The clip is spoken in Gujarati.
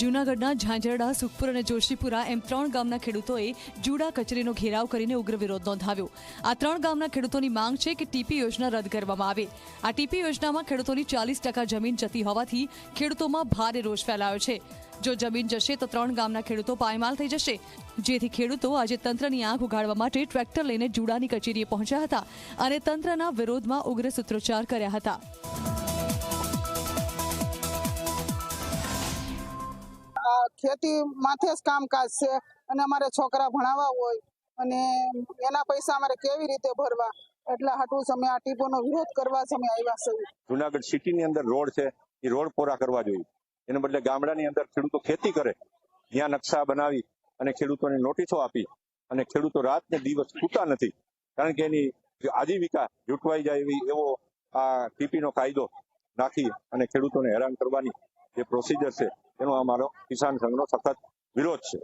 જૂનાગઢના ઝાંઝરડા, સુખપુર અને જોશીપુરા એમ ત્રણ ગામના ખેડૂતોએ જુડા કચેરીનો ઘેરાવ કરીને ઉગ્ર વિરોધ નોંધાવ્યો. આ ત્રણ ગામના ખેડૂતોની માંગ છે કે ટીપી યોજના રદ કરવામાં આવે. આ ટીપી યોજનામાં ખેડૂતોની ચાલીસ ટકા જમીન જતી હોવાથી ખેડૂતોમાં ભારે રોષ ફેલાયો છે. જો જમીન જશે તો ત્રણ ગામના ખેડૂતો પાયમાલ થઈ જશે. જેથી ખેડૂતો આજે તંત્રની આંખ ઉગાડવા માટે ટ્રેક્ટર લઈને જુડાની કચેરીએ પહોંચ્યા હતા અને તંત્રના વિરોધમાં ઉગ્ર સૂત્રોચ્ચાર કર્યા હતા. ખેતી માથે જ કામકાજ છે અને અમારે છોકરા ભણાવવા હોય અને એના પૈસા અમારે કેવી રીતે ભરવા? એટલા હાટું અમે આ ટીપોનો વિરોધ કરવા અમે આવ્યા છીએ. જુનાગઢ સિટીની અંદર રોડ છે, એ રોડ પૂરા કરવા જોઈએ. એને બદલે ગામડાની અંદર ખેડૂતો ખેતી કરે, ત્યાં નકશા બનાવી અને ખેડૂતોને નોટિસો આપી અને ખેડૂતો રાત ને દિવસ છૂટા નથી. કારણ કે એની આજીવિકા જૂટવાઈ જાય એવી એવો આ ટીપીનો કાયદો નાખી અને ખેડૂતોને હેરાન કરવાની જે પ્રોસિજર છે એનો અમારો કિસાન સંઘનો સખત વિરોધ છે.